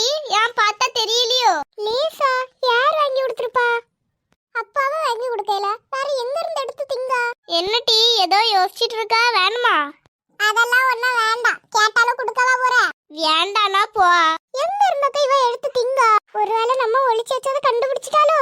பாட்டி ஏன் பார்த்தா தெரியலையோ? லேசா யார் வாங்கி கொடுத்துருப்பா? அப்பாவே வாங்கி கொடுக்கல. வேற எங்க இருந்து எடுத்து திங்க? என்ன டீ ஏதோ யோசிச்சிட்டு இருக்கா வேணுமா? அதெல்லாம் ஒண்ணும் வேண்டாம். கேட்டாலும் கொடுக்கவா போற? வேண்டானா போ. எங்க இருந்தக்க இவ எடுத்து திங்க? ஒருவேளை நம்ம ஒளிச்சு வச்சதை கண்டுபிடிச்சிட்டாலோ?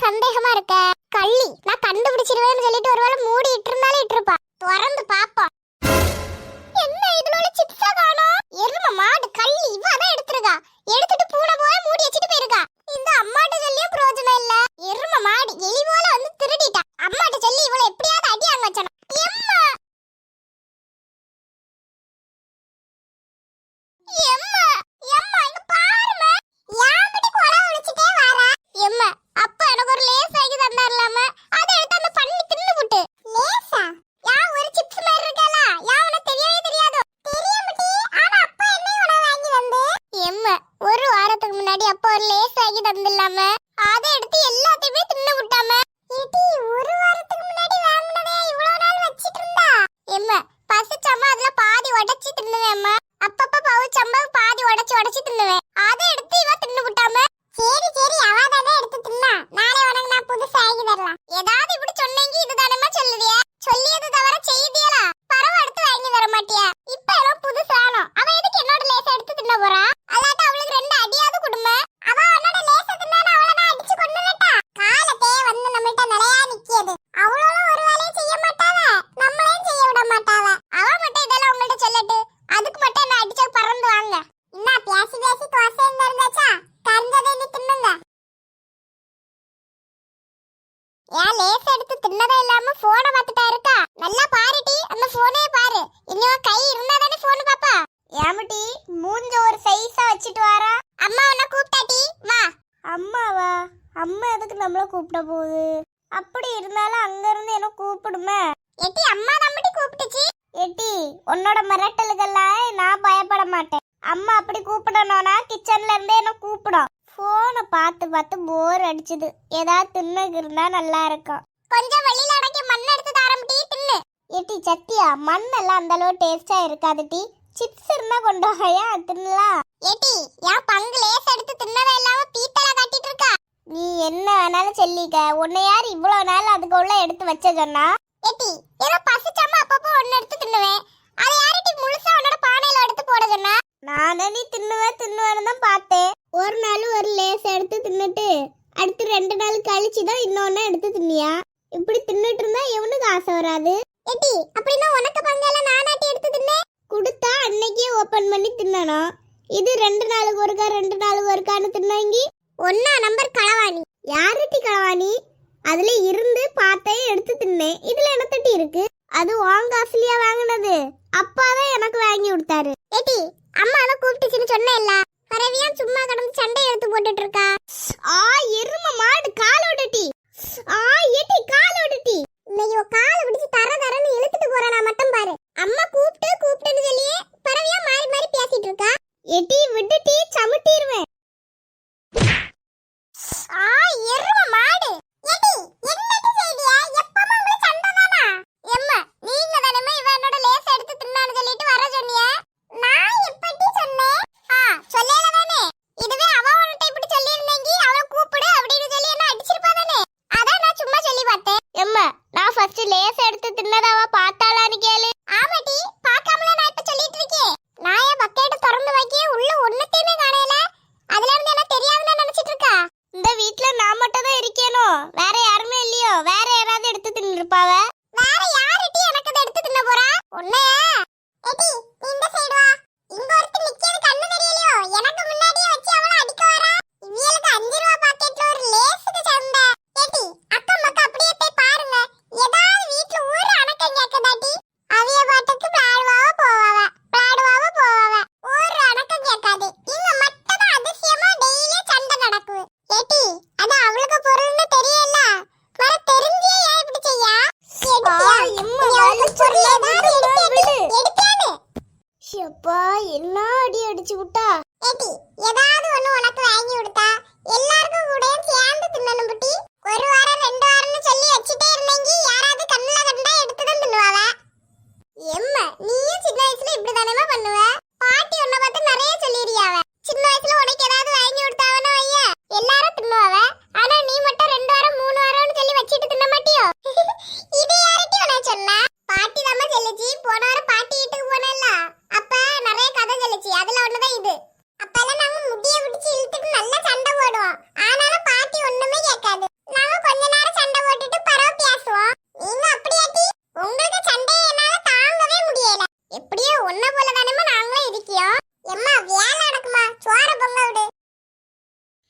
சந்தேகமா இருக்க? கள்ளி நான் கண்டுபிடிச்சிருவேன்னு சொல்லிட்டு ஒருவேளை மூடி இட்டு இருந்தாலும் இட்டு இட்டிருப்பா. திறந்து ஏதாவது இப்படி சொன்னீங்க இதுதானேமா சொல்லுவியா சொல்லியது தவிர செய்தியலா பரவ எடுத்து வாங்கி தர மாட்டியா இப்ப எல்லாம் புதுசு வேணும் அவ எதுக்கு என்னோட லேச எடுத்து தின்ன போறா அல்லாட்ட அவளுக்கு ரெண்டு அடியாவது குடும்ப அவ உன்னோட லேச தின்னான அவளை நான் அடிச்சு கொண்டுட்டா காலத்தே வந்து நம்மள்ட்ட நிலையா நிக்கியது அவளும் ஒரு வேலையும் செய்ய மாட்டாவ நம்மளையும் செய்ய விட மாட்டாவ அவ மட்டும் இதெல்லாம் உங்கள்ட்ட சொல்லட்டு அதுக்கு மட்டும் என்ன அடிச்சா பறந்து வாங்க என்ன பேசி பேசி தோசை இருந்தாச்சா கறந்ததை நீ தின்னுங்க ஏன் லேஸ் எடுத்து தின்னதே இல்லாம போனை பார்த்துட்டா இருக்கா நல்லா பாருடி அந்த போனே பாரு இன்னும் கை இருந்தா தானே போன் பாப்பா ஏமட்டி மூஞ்ச ஒரு சைஸா வச்சுட்டு வாரா அம்மா உன்னை கூப்பிட்டாட்டி வா அம்மாவா அம்மா எதுக்கு நம்மள கூப்பிட போகுது அப்படி இருந்தாலும் அங்க இருந்து என்ன கூப்பிடுமே எட்டி அம்மா நம்மட்டி கூப்பிட்டுச்சு. எட்டி உன்னோட மிரட்டலுக்கெல்லாம் நான் பயப்பட மாட்டேன். அம்மா அப்படி கூப்பிடணும்னா கிச்சன்ல இருந்தே என்ன கூப்பிடும். போனை பார்த்து பார்த்து போர் அடிச்சுது. ஏதாவது தின்னுக்கு இருந்தா நல்லா இருக்கும். கொஞ்சம் வெளியில அடக்கி மண் எடுத்து தரம்டி தின்னு. ஏட்டி சத்தியா மண் எல்லாம் அந்த அளவு டேஸ்டா இருக்காது டீ. சிப்ஸ் இருந்தா கொண்டு வாயா தின்னலாம். ஏட்டி என் பங்கு லேஸ் எடுத்து தின்னவே இல்லாம பீத்தல கட்டிட்டு இருக்கா? நீ என்ன வேணாலும் சொல்லிக்க. உன்னை யார் இவ்வளவு நாள் அதுக்குள்ள எடுத்து வச்ச சொன்னா? ஏட்டி ஏதோ பசிச்சாம அப்பப்போ ஒன்னு எடுத்து தின்னுவேன். அதை யார்ட்டி முழுசா உன்னோட பானையில எடுத்து போட சொன்னா? நானே நீ தின்னுவேன் தின்னுவேன்னு தான் பார்த்தேன். ஒரு நாள் ஒரு லேஸ் எடுத்து தின்னுட்டு அடுத்து ரெண்டு நாள் கழிச்சு தான் இன்னொன்னு எடுத்து தின்னியா? இப்படி தின்னுட்டு இருந்தா எவனுக்கு ஆசை வராது? ஏட்டி அப்படின்னா உனக்கு பங்கெல்லாம் நானாட்டி எடுத்து தின்னேன் கொடுத்தா அன்னைக்கே ஓபன் பண்ணி தின்னணும். இது ரெண்டு நாளுக்கு ஒருக்கா ரெண்டு நாளுக்கு ஒருக்கான்னு தின்னாங்கி ஒன்னா நம்பர் களவாணி. யாருட்டி களவாணி? அதுல இருந்து பார்த்தேன் எடுத்து தின்னேன். இதுல என்ன தட்டி இருக்கு? அது வாங்க வாங்கினது?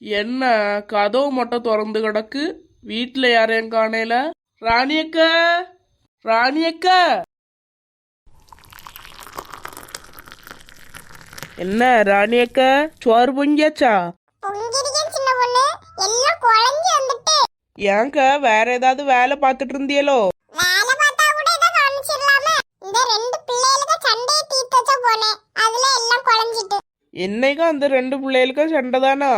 என்ன கதவு மட்டும் திறந்து கிடக்கு? வீட்டில் யாரையும் காணையில? ராணியக்கா! ராணியக்கா! என்ன ராணியக்கா? சோறு பொங்கியாச்சா? ஏங்க வேற ஏதாவது வேலை பார்த்துட்டு இருந்தியலோ? என்னைக்கும் அந்த ரெண்டு பிள்ளைகளுக்கும் சண்டை தானா?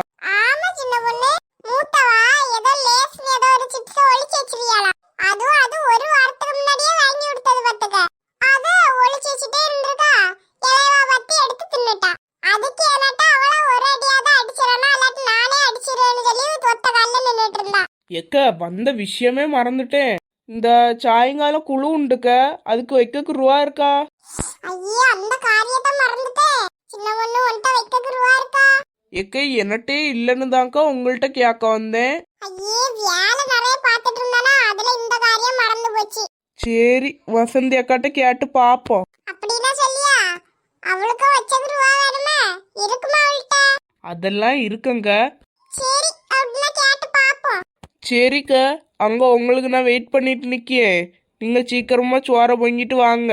எக்க வந்த விஷயமே மறந்துட்டேன். இந்த சாயங்காலம் குழு உண்டுக்க அதுக்கு வைக்க ரூபா இருக்கா? ஐயோ அந்த காரியத்தை மறந்துட்டேன். சின்ன பொண்ணு உன்கிட்ட வைக்க ரூபா இருக்கா? எக்க என்னட்டே இல்லைன்னு தான்க்கா உங்கள்கிட்ட கேட்க வந்தேன். ஐயே வேலை நிறைய பார்த்துட்டு இருந்தானா அதுல இந்த காரியம் மறந்து போச்சு. சரி வசந்தி அக்காட்ட கேட்டு பாப்போம். அப்படின்னா சொல்லியா? அவளுக்கு வச்சது ரூபா வேணுமே? இருக்குமா அவள்கிட்ட அதெல்லாம் இருக்குங்க. சரி சரிக்கா அங்கே உங்களுக்கு நான் வெயிட் பண்ணிட்டு நிற்கேன் நீங்கள் சீக்கிரமாக சோற பொங்கிட்டு வாங்க.